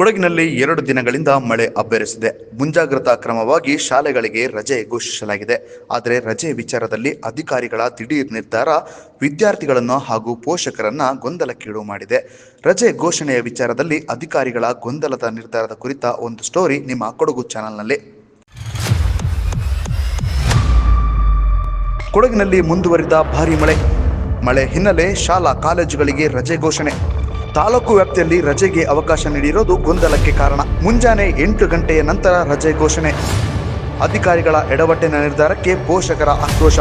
ಕೊಡಗಿನಲ್ಲಿ ಎರಡು ದಿನಗಳಿಂದ ಮಳೆ ಅಬ್ಬರಿಸಿದೆ. ಮುಂಜಾಗ್ರತಾ ಕ್ರಮವಾಗಿ ಶಾಲೆಗಳಿಗೆ ರಜೆ ಘೋಷಿಸಲಾಗಿದೆ. ಆದರೆ ರಜೆ ವಿಚಾರದಲ್ಲಿ ಅಧಿಕಾರಿಗಳ ದಿಢೀರ್ ನಿರ್ಧಾರ ವಿದ್ಯಾರ್ಥಿಗಳನ್ನು ಹಾಗೂ ಪೋಷಕರನ್ನ ಗೊಂದಲಕ್ಕೀಡು ಮಾಡಿದೆ. ರಜೆ ಘೋಷಣೆಯ ವಿಚಾರದಲ್ಲಿ ಅಧಿಕಾರಿಗಳ ಗೊಂದಲದ ನಿರ್ಧಾರದ ಕುರಿತ ಒಂದು ಸ್ಟೋರಿ ನಿಮ್ಮ ಕೊಡಗು ಚಾನೆಲ್ನಲ್ಲಿ. ಕೊಡಗಿನಲ್ಲಿ ಮುಂದುವರಿದ ಭಾರಿ ಮಳೆ. ಮಳೆ ಹಿನ್ನೆಲೆ ಶಾಲಾ ಕಾಲೇಜುಗಳಿಗೆ ರಜೆ ಘೋಷಣೆ. ತಾಲೂಕು ವ್ಯಾಪ್ತಿಯಲ್ಲಿ ರಜೆಗೆ ಅವಕಾಶ ನೀಡಿರೋದು ಗೊಂದಲಕ್ಕೆ ಕಾರಣ. ಮುಂಜಾನೆ ಎಂಟು ಗಂಟೆಯ ನಂತರ ರಜೆ ಘೋಷಣೆ. ಅಧಿಕಾರಿಗಳ ಎಡವಟ್ಟಿನ ನಿರ್ಧಾರಕ್ಕೆ ಪೋಷಕರ ಆಕ್ರೋಶ.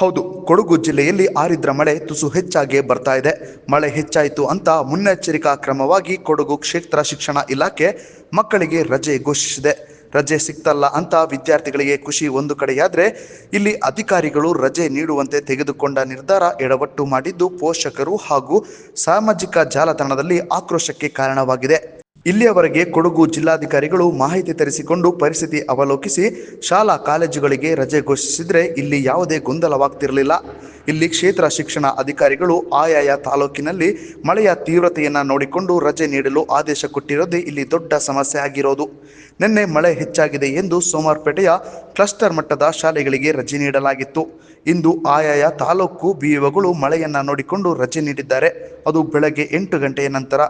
ಹೌದು, ಕೊಡಗು ಜಿಲ್ಲೆಯಲ್ಲಿ ಆರಿದ್ರ ಮಳೆ ತುಸು ಹೆಚ್ಚಾಗಿ ಬರ್ತಾ ಇದೆ. ಮಳೆ ಹೆಚ್ಚಾಯಿತು ಅಂತ ಮುನ್ನೆಚ್ಚರಿಕಾ ಕ್ರಮವಾಗಿ ಕೊಡಗು ಕ್ಷೇತ್ರ ಶಿಕ್ಷಣ ಇಲಾಖೆ ಮಕ್ಕಳಿಗೆ ರಜೆ ಘೋಷಿಸಿದೆ. ರಜೆ ಸಿಕ್ತಲ್ಲ ಅಂತ ವಿದ್ಯಾರ್ಥಿಗಳಿಗೆ ಖುಷಿ ಒಂದು ಕಡೆಯಾದರೆ ಇಲ್ಲಿ ಅಧಿಕಾರಿಗಳು ರಜೆ ನೀಡುವಂತೆ ತೆಗೆದುಕೊಂಡ ನಿರ್ಧಾರ ಎಡವಟ್ಟು ಮಾಡಿದ್ದು ಪೋಷಕರು ಹಾಗೂ ಸಾಮಾಜಿಕ ಜಾಲತಾಣದಲ್ಲಿ ಆಕ್ರೋಶಕ್ಕೆ ಕಾರಣವಾಗಿದೆ. ಇಲ್ಲಿಯವರೆಗೆ ಕೊಡಗು ಜಿಲ್ಲಾಧಿಕಾರಿಗಳು ಮಾಹಿತಿ ತರಿಸಿಕೊಂಡು ಪರಿಸ್ಥಿತಿ ಅವಲೋಕಿಸಿ ಶಾಲಾ ಕಾಲೇಜುಗಳಿಗೆ ರಜೆ ಘೋಷಿಸಿದರೆ ಇಲ್ಲಿ ಯಾವುದೇ ಗೊಂದಲವಾಗ್ತಿರಲಿಲ್ಲ. ಇಲ್ಲಿ ಕ್ಷೇತ್ರ ಶಿಕ್ಷಣ ಅಧಿಕಾರಿಗಳು ಆಯಾಯ ತಾಲೂಕಿನಲ್ಲಿ ಮಳೆಯ ತೀವ್ರತೆಯನ್ನು ನೋಡಿಕೊಂಡು ರಜೆ ನೀಡಲು ಆದೇಶ ಕೊಟ್ಟಿರೋದೇ ಇಲ್ಲಿ ದೊಡ್ಡ ಸಮಸ್ಯೆ ಆಗಿರೋದು. ನಿನ್ನೆ ಮಳೆ ಹೆಚ್ಚಾಗಿದೆ ಎಂದು ಸೋಮಾರ್ಪೇಟೆಯ ಕ್ಲಸ್ಟರ್ ಮಟ್ಟದ ಶಾಲೆಗಳಿಗೆ ರಜೆ ನೀಡಲಾಗಿತ್ತು. ಇಂದು ಆಯಾಯ ತಾಲೂಕು ಬಿಇಒಗಳು ಮಳೆಯನ್ನ ನೋಡಿಕೊಂಡು ರಜೆ ನೀಡಿದ್ದಾರೆ. ಅದು ಬೆಳಗ್ಗೆ ಎಂಟು ಗಂಟೆಯ ನಂತರ.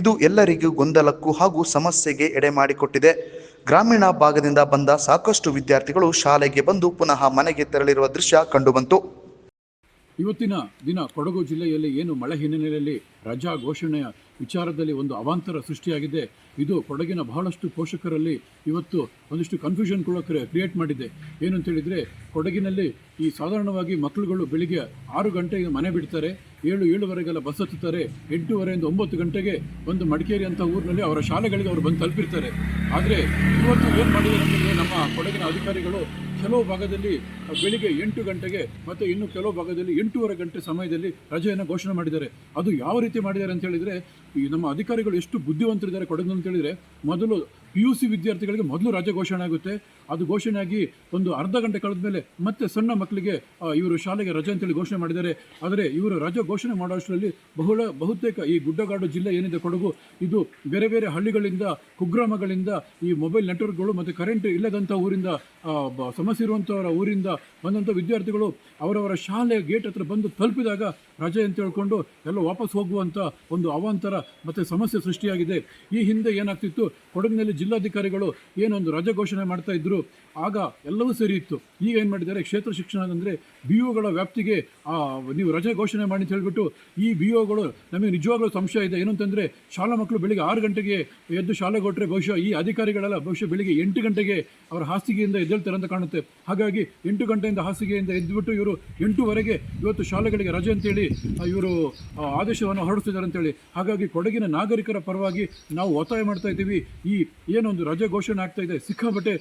ಇದು ಎಲ್ಲರಿಗೂ ಗೊಂದಲಕ್ಕೂ ಹಾಗೂ ಸಮಸ್ಯೆಗೆ ಎಡೆ ಮಾಡಿಕೊಟ್ಟಿದೆ. ಗ್ರಾಮೀಣ ಭಾಗದಿಂದ ಬಂದ ಸಾಕಷ್ಟು ವಿದ್ಯಾರ್ಥಿಗಳು ಶಾಲೆಗೆ ಬಂದು ಪುನಃ ಮನೆಗೆ ತೆರಳಿರುವ ದೃಶ್ಯ ಕಂಡುಬಂತು. ಇವತ್ತಿನ ದಿನ ಕೊಡಗು ಜಿಲ್ಲೆಯಲ್ಲಿ ಏನು ಮಳೆ ಹಿನ್ನೆಲೆಯಲ್ಲಿ ರಜಾ ಘೋಷಣೆಯ ವಿಚಾರದಲ್ಲಿ ಒಂದು ಅವಾಂತರ ಸೃಷ್ಟಿಯಾಗಿದೆ. ಇದು ಕೊಡಗಿನ ಬಹಳಷ್ಟು ಪೋಷಕರಲ್ಲಿ ಇವತ್ತು ಒಂದಿಷ್ಟು ಕನ್ಫ್ಯೂಷನ್ ಕೂಡ ಕ್ರಿಯೇಟ್ ಮಾಡಿದೆ. ಏನು ಅಂತ ಹೇಳಿದರೆ ಕೊಡಗಿನಲ್ಲಿ ಈ ಸಾಧಾರಣವಾಗಿ ಮಕ್ಕಳುಗಳು ಬೆಳಿಗ್ಗೆ ಆರು ಗಂಟೆಗೆ ಮನೆ ಬಿಡ್ತಾರೆ, ಏಳು, ಏಳುವರೆಗೆಲ್ಲ ಬಸ್ ಹತ್ತುತ್ತಾರೆ, ಎಂಟೂವರೆಯಿಂದ ಒಂಬತ್ತು ಗಂಟೆಗೆ ಒಂದು ಮಡಿಕೇರಿ ಅಂತ ಊರಿನಲ್ಲಿ ಅವರ ಶಾಲೆಗಳಿಗೆ ಅವರು ಬಂದು ತಲುಪಿರ್ತಾರೆ. ಆದರೆ, ಇವತ್ತು ಏನು ಮಾಡಿದ್ದಾರೆ ನಮ್ಮ ಕೊಡಗಿನ ಅಧಿಕಾರಿಗಳು ಕೆಲವು ಭಾಗದಲ್ಲಿ ಬೆಳಿಗ್ಗೆ ಎಂಟು ಗಂಟೆಗೆ ಮತ್ತು ಇನ್ನು ಕೆಲವು ಭಾಗದಲ್ಲಿ ಎಂಟೂವರೆ ಗಂಟೆ ಸಮಯದಲ್ಲಿ ರಜೆಯನ್ನು ಘೋಷಣೆ ಮಾಡಿದ್ದಾರೆ. ಅದು ಯಾವ ರೀತಿ ಮಾಡಿದ್ದಾರೆ ಅಂತ ಹೇಳಿದರೆ, ಈ ನಮ್ಮ ಅಧಿಕಾರಿಗಳು ಎಷ್ಟು ಬುದ್ಧಿವಂತರಿದ್ದಾರೆ ಕೊಡಗು ಅಂತ ಹೇಳಿದರೆ, ಮೊದಲು ಪಿ ಯು ಸಿ ವಿದ್ಯಾರ್ಥಿಗಳಿಗೆ ಮೊದಲು ರಜೆ ಘೋಷಣೆ ಆಗುತ್ತೆ. ಅದು ಘೋಷಣೆಯಾಗಿ ಒಂದು ಅರ್ಧ ಗಂಟೆ ಕಳೆದ ಮೇಲೆ ಮತ್ತೆ ಸಣ್ಣ ಮಕ್ಕಳಿಗೆ ಇವರು ಶಾಲೆಗೆ ರಜೆ ಅಂತೇಳಿ ಘೋಷಣೆ ಮಾಡಿದ್ದಾರೆ. ಆದರೆ ಇವರು ರಜೆ ಘೋಷಣೆ ಮಾಡೋಷ್ಟರಲ್ಲಿ ಬಹುಳ, ಬಹುತೇಕ ಈ ಗುಡ್ಡಗಾಡು ಜಿಲ್ಲೆ ಏನಿದೆ ಕೊಡಗು, ಇದು ಬೇರೆ ಬೇರೆ ಹಳ್ಳಿಗಳಿಂದ, ಕುಗ್ರಾಮಗಳಿಂದ, ಈ ಮೊಬೈಲ್ ನೆಟ್ವರ್ಕ್ಗಳು ಮತ್ತು ಕರೆಂಟ್ ಇಲ್ಲದಂಥ ಊರಿಂದ ಸಮಸ್ಯೆ ಇರುವಂಥವರ ಊರಿಂದ ಬಂದಂಥ ವಿದ್ಯಾರ್ಥಿಗಳು ಅವರವರ ಶಾಲೆ ಗೇಟ್ ಹತ್ರ ಬಂದು ತಲುಪಿದಾಗ ರಜೆ ಅಂತ ಹೇಳ್ಕೊಂಡು ಎಲ್ಲ ವಾಪಸ್ ಹೋಗುವಂಥ ಒಂದು ಅವಾಂತರ ಮತ್ತು ಸಮಸ್ಯೆ ಸೃಷ್ಟಿಯಾಗಿದೆ. ಈ ಹಿಂದೆ ಏನಾಗ್ತಿತ್ತು, ಕೊಡಗಿನಲ್ಲಿ ಜಿಲ್ಲಾಧಿಕಾರಿಗಳು ಏನೊಂದು ರಜೆ ಘೋಷಣೆ ಮಾಡ್ತಾ ಇದ್ರು ಆಗ ಎಲ್ಲವೂ ಸರಿ ಇತ್ತು. ಈಗ ಏನು ಮಾಡಿದ್ದಾರೆ? ಕ್ಷೇತ್ರ ಶಿಕ್ಷಣ ಅಂದರೆ ಬಿ ಒಗಳ ವ್ಯಾಪ್ತಿಗೆ ನೀವು ರಜೆ ಘೋಷಣೆ ಮಾಡಿ ಅಂತ ಹೇಳಿಬಿಟ್ಟು ಈ ಬಿ ಒಗಳು ನಮಗೆ ನಿಜವಾಗ್ಲೂ ಸಂಶಯ ಇದೆ. ಏನು ಅಂತಂದರೆ, ಶಾಲಾ ಮಕ್ಕಳು ಬೆಳಿಗ್ಗೆ ಆರು ಗಂಟೆಗೆ ಎದ್ದು ಶಾಲೆಗೆ ಹೊಟ್ಟರೆ ಬಹುಶಃ ಈ ಅಧಿಕಾರಿಗಳೆಲ್ಲ ಬಹುಶಃ ಬೆಳಿಗ್ಗೆ ಎಂಟು ಗಂಟೆಗೆ ಅವರ ಹಾಸಿಗೆಯಿಂದ ಎದ್ದೇಳ್ತಾರೆ ಅಂತ ಕಾಣುತ್ತೆ. ಹಾಗಾಗಿ ಎಂಟು ಗಂಟೆಯಿಂದ ಹಾಸಿಗೆಯಿಂದ ಎದ್ದುಬಿಟ್ಟು ಇವರು ಎಂಟೂವರೆಗೆ ಇವತ್ತು ಶಾಲೆಗಳಿಗೆ ರಜೆ ಅಂತೇಳಿ ಇವರು ಆದೇಶವನ್ನು ಹೊರಡಿಸಿದ್ದಾರೆ ಅಂತೇಳಿ. ಹಾಗಾಗಿ ಕೊಡಗಿನ ನಾಗರಿಕರ ಪರವಾಗಿ ನಾವು ಒತ್ತಾಯ ಮಾಡ್ತಾ ಇದ್ದೀವಿ. ಈ ಏನೊಂದು ರಜೆ ಘೋಷಣೆ ಆಗ್ತಾ ಇದೆ, ಸಿಕ್ಕಾಪಟ್ಟೆ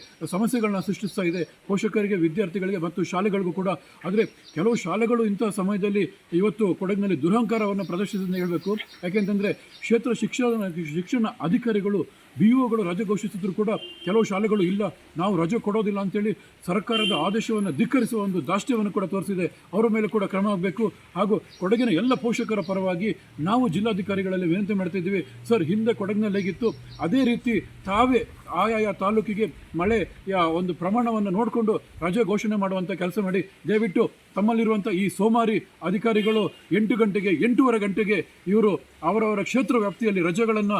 ಸಮಸ್ಯೆಗಳನ್ನ ಸೃಷ್ಟಿಸ್ತಾ ಇದೆ. ಪೋಷಕರಿಗೆ, ವಿದ್ಯಾರ್ಥಿಗಳಿಗೆ ಮತ್ತು ಶಾಲೆಗಳಿಗೂ ಕೂಡ. ಆದರೆ ಕೆಲವು ಶಾಲೆಗಳು ಇಂಥ ಸಮಯದಲ್ಲಿ ಇವತ್ತು ಕೊಡಗಿನಲ್ಲಿ ದುರಹಂಕಾರವನ್ನು ಪ್ರದರ್ಶಿಸಿದ ಹೇಳಬೇಕು. ಯಾಕೆಂತಂದರೆ ಕ್ಷೇತ್ರ ಶಿಕ್ಷಣ ಶಿಕ್ಷಣ ಅಧಿಕಾರಿಗಳು ಬಿ ಒಗಳು ರಜೆ ಘೋಷಿಸಿದ್ರು ಕೂಡ ಕೆಲವು ಶಾಲೆಗಳು ಇಲ್ಲ, ನಾವು ರಜೆ ಕೊಡೋದಿಲ್ಲ ಅಂತೇಳಿ ಸರ್ಕಾರದ ಆದೇಶವನ್ನು ಧಿಕ್ಕರಿಸುವ ಒಂದು ದಾಷ್ಟ್ಯವನ್ನು ಕೂಡ ತೋರಿಸಿದೆ. ಅವರ ಮೇಲೆ ಕೂಡ ಕ್ರಮ ಆಗಬೇಕು. ಹಾಗೂ ಕೊಡಗಿನ ಎಲ್ಲ ಪೋಷಕರ ಪರವಾಗಿ ನಾವು ಜಿಲ್ಲಾಧಿಕಾರಿಗಳಲ್ಲಿ ವಿನಂತಿ ಮಾಡ್ತಿದ್ದೀವಿ. ಸರ್, ಹಿಂದೆ ಕೊಡಗಿನಲ್ಲಿ ಹೇಗಿತ್ತು? ಅದೇ ರೀತಿ ತಾವೇ ಆಯಾಯ ತಾಲೂಕಿಗೆ ಮಳೆಯ ಒಂದು ಪ್ರಮಾಣವನ್ನು ನೋಡಿಕೊಂಡು ರಜೆ ಘೋಷಣೆ ಮಾಡುವಂಥ ಕೆಲಸ ಮಾಡಿ. ದಯವಿಟ್ಟು ತಮ್ಮಲ್ಲಿರುವಂಥ ಈ ಸೋಮಾರಿ ಅಧಿಕಾರಿಗಳು ಎಂಟು ಗಂಟೆಗೆ, ಎಂಟೂವರೆ ಗಂಟೆಗೆ ಇವರು ಅವರವರ ಕ್ಷೇತ್ರ ವ್ಯಾಪ್ತಿಯಲ್ಲಿ ರಜೆಗಳನ್ನು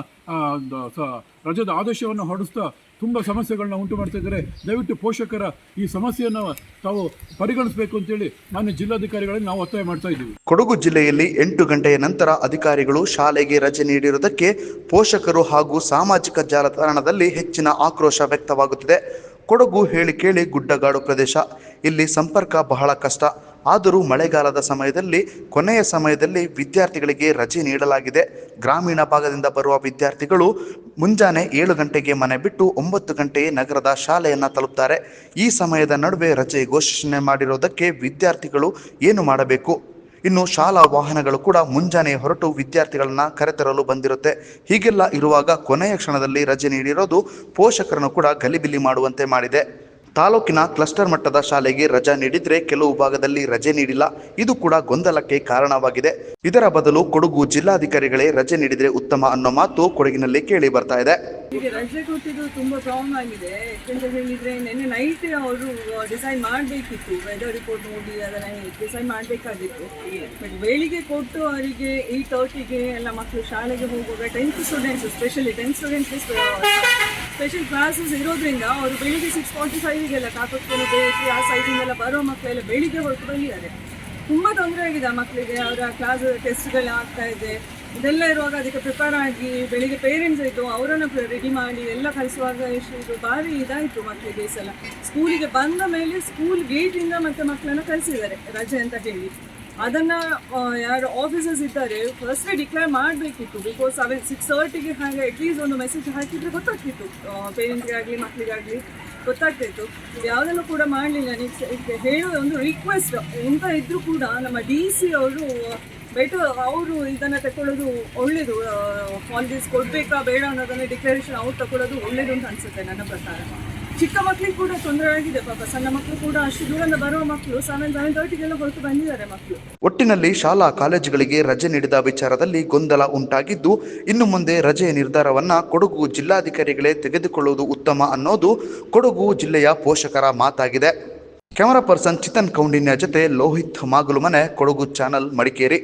ರಜದ ಆದೇಶವನ್ನು ಹೊರಡಿಸ್ತಾ ತುಂಬ ಸಮಸ್ಯೆಗಳನ್ನ ಉಂಟು ಮಾಡ್ತಾ ಇದ್ದಾರೆ. ದಯವಿಟ್ಟು ಪೋಷಕರ ಈ ಸಮಸ್ಯೆಯನ್ನು ತಾವು ಪರಿಗಣಿಸಬೇಕು ಅಂತೇಳಿ ನಾನು ಜಿಲ್ಲಾಧಿಕಾರಿಗಳಲ್ಲಿ ನಾವು ಒತ್ತಾಯ ಮಾಡ್ತಾ ಇದ್ದೀವಿ. ಕೊಡಗು ಜಿಲ್ಲೆಯಲ್ಲಿ ಎಂಟು ಗಂಟೆಯ ನಂತರ ಅಧಿಕಾರಿಗಳು ಶಾಲೆಗೆ ರಜೆ ನೀಡಿರುವುದಕ್ಕೆ ಪೋಷಕರು ಹಾಗೂ ಸಾಮಾಜಿಕ ಜಾಲತಾಣದಲ್ಲಿ ಹೆಚ್ಚಿನ ಆಕ್ರೋಶ ವ್ಯಕ್ತವಾಗುತ್ತಿದೆ. ಕೊಡಗು ಹೇಳಿ ಕೇಳಿ ಗುಡ್ಡಗಾಡು ಪ್ರದೇಶ. ಇಲ್ಲಿ ಸಂಪರ್ಕ ಬಹಳ ಕಷ್ಟ. ಆದರೂ ಮಳೆಗಾಲದ ಸಮಯದಲ್ಲಿ, ಕೊನೆಯ ಸಮಯದಲ್ಲಿ ವಿದ್ಯಾರ್ಥಿಗಳಿಗೆ ರಜೆ ನೀಡಲಾಗಿದೆ. ಗ್ರಾಮೀಣ ಭಾಗದಿಂದ ಬರುವ ವಿದ್ಯಾರ್ಥಿಗಳು ಮುಂಜಾನೆ ಏಳು ಗಂಟೆಗೆ ಮನೆ ಬಿಟ್ಟು ಒಂಬತ್ತು ಗಂಟೆಗೆ ನಗರದ ಶಾಲೆಯನ್ನು ತಲುಪ್ತಾರೆ. ಈ ಸಮಯದ ನಡುವೆ ರಜೆ ಘೋಷಣೆ ಮಾಡಿರೋದಕ್ಕೆ ವಿದ್ಯಾರ್ಥಿಗಳು ಏನು ಮಾಡಬೇಕು? ಇನ್ನು ಶಾಲಾ ವಾಹನಗಳು ಕೂಡ ಮುಂಜಾನೆ ಹೊರಟು ವಿದ್ಯಾರ್ಥಿಗಳನ್ನ ಕರೆತರಲು ಬಂದಿರುತ್ತೆ. ಹೀಗೆಲ್ಲ ಇರುವಾಗ ಕೊನೆಯ ಕ್ಷಣದಲ್ಲಿ ರಜೆ ನೀಡಿರೋದು ಪೋಷಕರನ್ನು ಕೂಡ ಗಲಿಬಿಲಿ ಮಾಡುವಂತೆ ಮಾಡಿದೆ. ತಾಲೂಕಿನ ಕ್ಲಸ್ಟರ್ ಮಟ್ಟದ ಶಾಲೆಗೆ ರಜೆ ನೀಡಿದ್ರೆ ಕೆಲವು ಭಾಗದಲ್ಲಿ ರಜೆ ನೀಡಿಲ್ಲ. ಇದು ಕೂಡ ಗೊಂದಲಕ್ಕೆ ಕಾರಣವಾಗಿದೆ. ಇದರ ಬದಲು ಕೊಡಗು ಜಿಲ್ಲಾಧಿಕಾರಿಗಳೇ ರಜೆ ನೀಡಿದ್ರೆ ಉತ್ತಮ ಅನ್ನೋ ಮಾತು ಕೊಡಗಿನಲ್ಲಿ ಕೇಳಿ ಬರ್ತಾ ಇದೆ. ರಜೆ ಕೊಟ್ಟಿದ್ದು ತುಂಬಾ ಪ್ರಾಬ್ಲಮ್ ಆಗಿದೆ. ಯಾಕಂತ ಹೇಳಿದ್ರೆ ನಿನ್ನೆ ನೈಟ್ ಅವರು ಡಿಸೈಡ್ ಮಾಡಬೇಕಿತ್ತು. ವೆದರ್ ರಿಪೋರ್ಟ್ ನೋಡಿ, ಅದನ್ನ ಡಿಸೈಡ್ ಮಾಡಬೇಕಾಗಿತ್ತು. ಬೆಳಿಗ್ಗೆ ಕೊಟ್ಟು ಅವರಿಗೆ ಏಯ್ಟ್ ತರ್ಟಿಗೆ ಎಲ್ಲ ಮಕ್ಕಳು ಶಾಲೆಗೆ ಹೋಗುವಾಗ tenth students specially tenth students special classes ಇರೋದ್ರಿಂದ ಅವರು ಬೆಳಿಗ್ಗೆ ಸಿಕ್ಸ್ ಫಾರ್ಟಿ ಫೈವಿಗೆಲ್ಲ ಕಾಕೋತ್ಕೊಂಡು ಬೇಕರಿ ಆ ಸೈಡಿಂದೆಲ್ಲ ಬರೋ ಮಕ್ಕಳೆಲ್ಲ ಬೆಳಿಗ್ಗೆ ಹೊರಟು ಬಂದಿದ್ದಾರೆ. ತುಂಬ ತೊಂದರೆ ಆಗಿದೆ ಮಕ್ಕಳಿಗೆ, ಅವರ ಕ್ಲಾಸ್ ಟೆಸ್ಟ್ಗಳು ಆಗ್ತಾ ಇದೆ. ಇದೆಲ್ಲ ಇರುವಾಗ ಅದಕ್ಕೆ ಪ್ರಿಪೇರ್ ಆಗಿ ಬೆಳಿಗ್ಗೆ ಪೇರೆಂಟ್ಸ್ ಇದ್ದು ಅವರನ್ನು ರೆಡಿ ಮಾಡಿ ಎಲ್ಲ ಕಲಿಸುವಾಗ ಎಷ್ಟು ಇದು ಭಾರಿ ಇದಾಯಿತು ಮಕ್ಕಳಿಗೆ ಈ ಸಲ. ಸ್ಕೂಲಿಗೆ ಬಂದ ಮೇಲೆ ಸ್ಕೂಲ್ ಗೇಟಿಂದ ಮತ್ತೆ ಮಕ್ಕಳನ್ನು ಕಲಿಸಿದ್ದಾರೆ ರಜೆ ಅಂತ ಹೇಳಿ. ಅದನ್ನ ಯಾರು ಆಫೀಸರ್ಸ್ ಇದ್ದಾರೆ ಫಸ್ಟ್ ಡಿಕ್ಲೇರ್ ಮಾಡಬೇಕಿತ್ತು ಬಿಕಾಸ್ ಅವೆ ಸಿಕ್ಸ್ ತರ್ಟಿಗೆ ಹಾಗೆ ಅಟ್ಲೀಸ್ಟ್ ಒಂದು ಮೆಸೇಜ್ ಹಾಕಿದ್ರೆ ಗೊತ್ತಾಗ್ತಿತ್ತು ಪೇರೆಂಟ್ಸ್ಗೆ ಆಗಲಿ ಮಕ್ಕಳಿಗಾಗಲಿ ಗೊತ್ತಾಗ್ತಿತ್ತು. ಯಾವುದನ್ನು ಕೂಡ ಮಾಡಲಿಲ್ಲ ನೆಕ್ಸ್ಟ್ ಹೇಳುವ ಒಂದು ರಿಕ್ವೆಸ್ಟ್ ಎಂತ ಇದ್ರೂ ಕೂಡ ನಮ್ಮ ಡಿ ಸಿ ಅವರು ಬೆಟರ್ ಅವರು ಇದನ್ನು ತಗೊಳ್ಳೋದು ಒಳ್ಳೇದು ಹಾಲಿಡೇಸ್ ಕೊಡಬೇಕಾ, ಬೇಡ ಅನ್ನೋದನ್ನ ಡಿಕ್ಲರೇಷನ್ ಅವ್ರು ತಗೊಳ್ಳೋದು ಒಳ್ಳೇದು ಅಂತ ಅನಿಸುತ್ತೆ ನನ್ನ ಪ್ರಕಾರ. ಚಿಕ್ಕ ಮಕ್ಕಳಿಗೆ ಕೂಡ ತೊಂದರೆ ಆಗಿದೆ ಪಾಪ. ಸಣ್ಣ ಮಕ್ಕಳು ಕೂಡ ಅಷ್ಟು ದೂರದಿಂದ ಬರುವ ಮಕ್ಕಳು ಸೆವೆನ್ ಸೆವೆನ್ ತರ್ಟಿಗೆಲ್ಲ ಹೊರತು ಬಂದಿದ್ದಾರೆ ಮಕ್ಕಳು ಒಟ್ಟಿನಲ್ಲಿ ಶಾಲಾ ಕಾಲೇಜುಗಳಿಗೆ ರಜೆ ನೀಡಿದ ವಿಚಾರದಲ್ಲಿ ಗೊಂದಲ ಉಂಟಾಗಿದ್ದು, ಇನ್ನು ಮುಂದೆ ರಜೆ ನಿರ್ಧಾರವನ್ನ ಕೊಡಗು ಜಿಲ್ಲಾಧಿಕಾರಿಗಳೇ ತೆಗೆದುಕೊಳ್ಳುವುದು ಉತ್ತಮ ಅನ್ನೋದು ಕೊಡಗು ಜಿಲ್ಲೆಯ ಪೋಷಕರ ಮಾತಾಗಿದೆ. ಕ್ಯಾಮರಾ ಪರ್ಸನ್ ಚಿತನ್ ಕೌಂಡಿನ್ಯ ಜೊತೆ ಲೋಹಿತ್ ಮಾಗಲು ಮನೆ ಕೊಡಗು ಚಾನಲ್ ಮಡಿಕೇರಿ.